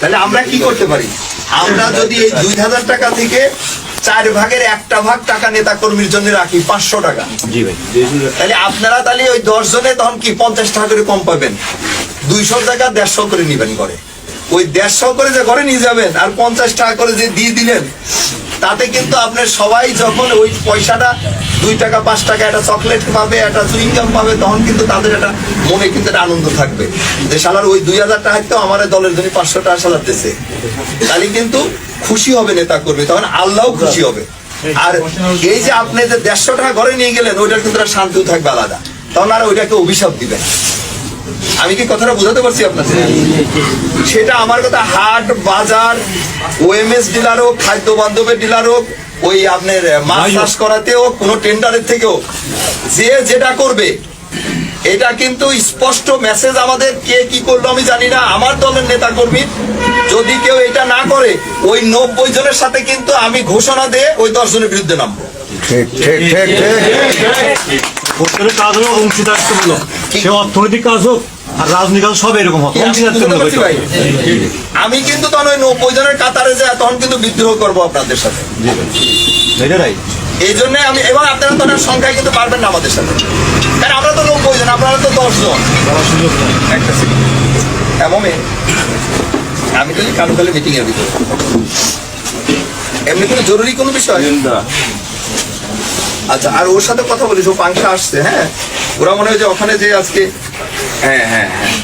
তাহলে আমরা কি করতে পারি? আমরা যদি এই দুই হাজার টাকা থেকে চার ভাগের একটা ভাগ টাকা নেতা কর্মীর জন্য রাখি পাঁচশো টাকা। জি ভাই। তাহলে আপনারা তাহলে ওই দশ জনে তখন কি পঞ্চাশ টাকা করে কম পাবেন? দুইশো টাকা দেড়শো করে নিবেন করে ওই দেড়শো করে যে ঘরে নিয়ে যাবেন আর পঞ্চাশ টাকা করে যে দিয়ে দিলেন তাতে কিন্তু আপনার সবাই যখন ওই পয়সাটা দুই টাকা পাঁচ টাকা একটা চকলেট পাবে একটা চুইংগাম পাবে তখন কিন্তু তাদের একটা মনে কিন্তু একটা আনন্দ থাকবে। যে সালার ওই দুই হাজার টাকা তো আমার দলের জন্য পাঁচশো টাকা সালার দিচ্ছে তাহলে কিন্তু খুশি হবে নেতা করবে তখন আল্লাহও খুশি হবে। আর এই যে আপনি যে দেড়শো টাকা ঘরে নিয়ে গেলেন ওইটার কিন্তু শান্তিও থাকবে আলাদা। তখন আর ওইটাকে অভিশাপ দিবেন। আমি কি কথাটা বোঝাতে পারছি আপনাদের সেটা আমার কথা হাট বাজার ওএমএস ডিলার হোক খাদ্য বান্ধবের ডিলার হোক ওই আপনার মাছ চাষ করাতেও কোনো টেন্ডারের থেকেও। যে যেটা করবে এটা কিন্তু স্পষ্ট মেসেজ আমাদের কে কি করল আমি জানি না। আমার দলের নেতা কর্মী যদি কেউ এটা না করে ওই নব্বই জনের সাথে কিন্তু আমি ঘোষণা দিয়ে ওই দশ জনের বিরুদ্ধে নামবো। ঠিক ঠিক ঠিক ঠিক। ভোটের কাজ সে অর্থনৈতিক কাজ হোক আর রাজনৈতিক কাজ সব এরকম আমি? হবে। কিন্তু তখন ওই নব্বই জনের কাতারে তখন কিন্তু বিদ্রোহ করব আপনাদের সাথে। এই জন্য আমি এবং আপনারা তো সংখ্যায় কিন্তু পারবেন না আমাদের সাথে। কারণ আমরা তো নব্বই জন আপনারা তো দশ জন। একটা আমি তো কানুকালে মিটিং এর ভিতরে। এমনি কোনো জরুরি কোনো বিষয়? আচ্ছা আর ওর সাথে কথা বলিস, ও পাংশা আসছে হ্যাঁ? ওরা মনে হয় যে ওখানে যে আজকে হ্যাঁ হ্যাঁ হ্যাঁ।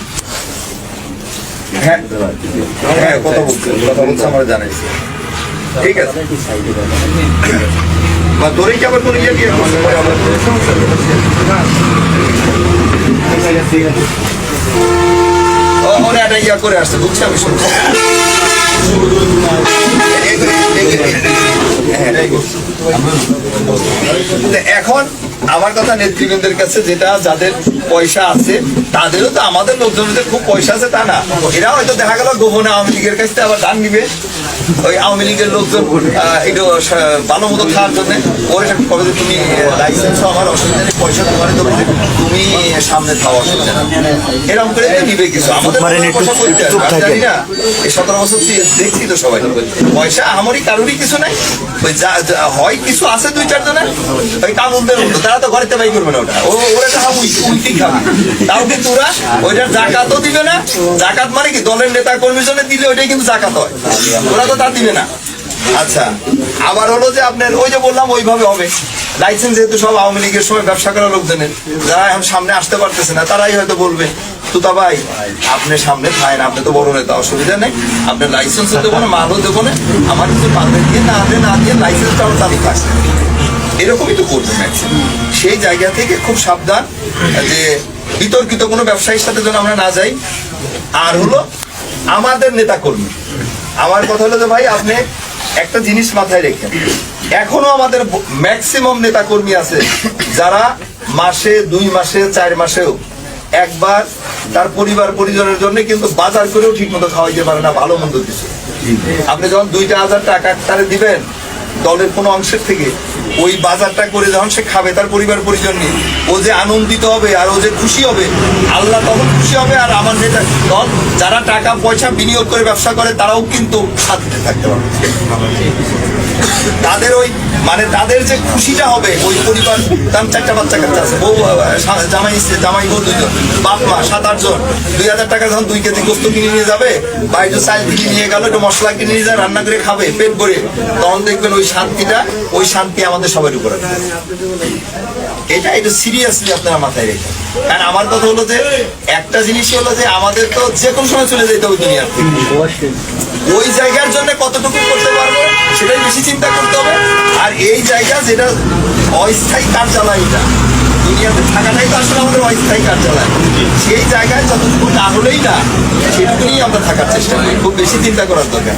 হ্যাঁ হ্যাঁ কথা কথা ঠিক আছে। বা তোরে কি কোনো ইয়ে একটা ইয়া করে আসছে বুঝছি আমি শুনছি এখন আমার কথা নেতৃবৃন্দের কাছে যেটা যাদের পয়সা আছে তাদেরও তো আমাদের লোকজনের যে খুব পয়সা আছে তা না। এরা হয়তো দেখা গেল গোপনে আওয়ামী লীগের কাছ আবার দান নিবে। ওই আওয়ামী লীগের লোকজন একটু ভালো মতো খাওয়ার জন্য। ওরা কবে তুমি লাইসেন্স আমার অসুবিধা নেই পয়সা তোমার তো তুমি সামনে খাওয়া অসুবিধা নেই। এরকম করে নিবে কিছু। আমাদের মানে পয়সা করতে না। এই সতেরো বছর দেখছি তো সবাই। পয়সা আমারই কারোরই কিছু নাই। হয় কিছু আছে দুই কামুনদের মতো তারা তো করবে না ওটা। ওরা তাও কিন্তু ওরা ওইটার জাকাতও দিবে না। জাকাত মানে কি? দলের নেতা কর্মীর জন্য দিলে ওইটাই কিন্তু জাকাত হয়। ওরা তো তা দিবে না। আচ্ছা আবার হলো যে আপনার ওই যে বললাম, ওইভাবে হবে। লাইসেন্স যেহেতু সব আওয়ামী লীগের সময় ব্যবসা করা লোকজনের, যারা এখন সামনে আসতে পারতেছে না, তারাই হয়তো বলবে তুতা ভাই, আপনি সামনে খায় আপনি তো বড় নেতা, অসুবিধা নেই। আপনার লাইসেন্স দেবো না, মালও দেবো না। আমার কিছু পাবে দিয়ে না দিয়ে না দিয়ে লাইসেন্সটাও চালু থাকছে এরকমই তো করবে ম্যাক্সিমাম সেই জায়গা থেকে খুব সাবধান যে বিতর্কিত কোনো ব্যবসায়ীর সাথে যেন আমরা না যাই। আর হলো আমাদের নেতা কর্মী আমার কথা হলো যে ভাই, আপনি একটা জিনিস মাথায় রেখেন। এখনও আমাদের ম্যাক্সিমাম নেতা কর্মী আছে যারা মাসে, দুই মাসে, চার মাসেও একবার তার পরিবার, পরিজনের জন্য কিন্তু বাজার করেও ঠিক মতো খাওয়াইতে পারে না, ভালো মন্দ কিছু। আপনি যখন দুইটা হাজার টাকা তারে দিবেন, দলের কোনো অংশের থেকে, ওই বাজারটা করে যখন সে খাবে, তার পরিবার, পরিজন নিয়ে, ও যে আনন্দিত হবে আর ও যে খুশি হবে, আল্লাহ তখন খুশি হবে আর আমার নেতা দল, যারা টাকা, পয়সা বিনিয়োগ করে ব্যবসা করে, তারাও কিন্তু শান্তিতে থাকতে পারবে। তাদের ওই মানে তাদের যে খুশিটা হবে ওই পরিবার, তার চারটা বাচ্চা কাচ্চা আছে। বউ জামাই জামাই বউ দুইজন, বাপ, মা, সাত আটজন দুই হাজার টাকা যখন দুই কেজি গোস্ত কিনে নিয়ে যাবে বা একটু চাল কিনে নিয়ে গেল, একটু মশলা কিনে নিয়ে যায়, রান্না করে খাবে, পেট ভরে, তখন দেখবেন ওই শান্তিটা, ওই শান্তি আমাদের সবার উপরে। এটা একটু সিরিয়াসলি আপনারা মাথায় রেখে। কারণ আমার কথা হলো যে, একটা জিনিস হলো যে আমাদের তো যে কোনো সময় চলে যেতে হবে দুনিয়ার ওই জায়গার জন্য কতটুকু করতে পারব সেটাই বেশি চিন্তা করতে হবে। আর এই জায়গা যেটা অস্থায়ী কার্যালয় এটা, দুনিয়াতে থাকাটাই তো আসলে আমাদের অস্থায়ী কার্যালয়। সেই জায়গায় যতটুকু না হলেই না সেটুকু আমরা থাকার চেষ্টা করি। খুব বেশি চিন্তা করার দরকার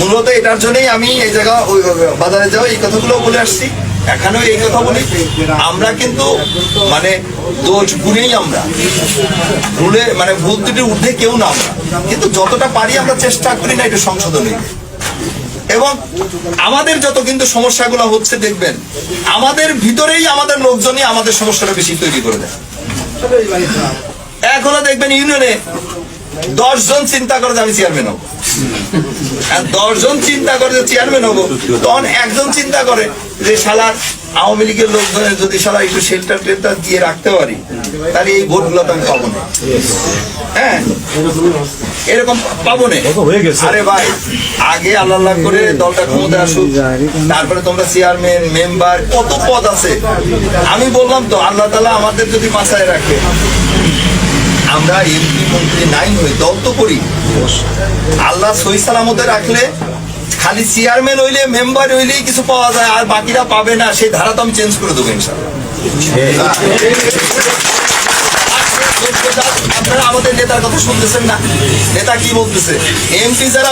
মূলত এটার জন্যই আমি এই জায়গা বাজারে যাও এই কথাগুলো বলে আসছি। এখানেও এই কথা বলি, আমরা কিন্তু মানে দোষ গুণেই আমরা। ভুলে মানে ভুল ত্রুটির ঊর্ধ্বে কেউ না আমরা। কিন্তু যতটা পারি আমরা চেষ্টা করি না এটা সংশোধনে। এবং আমাদের যত কিন্তু সমস্যাগুলো হচ্ছে, দেখবেন, আমাদের ভিতরেই আমাদের লোকজনই আমাদের সমস্যাটা বেশি তৈরি করে দেয়। এখনও দেখবেন ইউনিয়নে দশ জন চিন্তা করে আমি চেয়ারম্যান হব। আর দশজন চিন্তা করে যে চেয়ারম্যান হব। তখন একজন চিন্তা করে যে শালার আওয়ামী লীগের লোকজনের যদি শালা একটু শেল্টার টেল্টার দিয়ে রাখতে পারি তাহলে এই ভোটগুলো তো আমি পাবো না। হ্যাঁ? এরকম পাবো না। আরে ভাই আগে আল্লাহ আল্লাহ করে দলটা ক্ষমতা আসুক তারপরে তোমরা চেয়ারম্যান মেম্বার কত পদ আছে। আমি বললাম তো আল্লাহ তালা আমাদের যদি মাথায় রাখে। আমরা এমপি মন্ত্রী নাই হই দল তো করি। আল্লাহ সহি সালামতে রাখলে, খালি চেয়ারম্যান হইলে মেম্বার হইলেই কিছু পাওয়া যায়, আর বাকিরা পাবে না, সেই ধারা তো আমি চেঞ্জ করে দেবো ইনশাল্লাহ আপনারা আমাদের নেতার কথা শুনতেছেন না? নেতা কি বলতেছে? এমপি যারা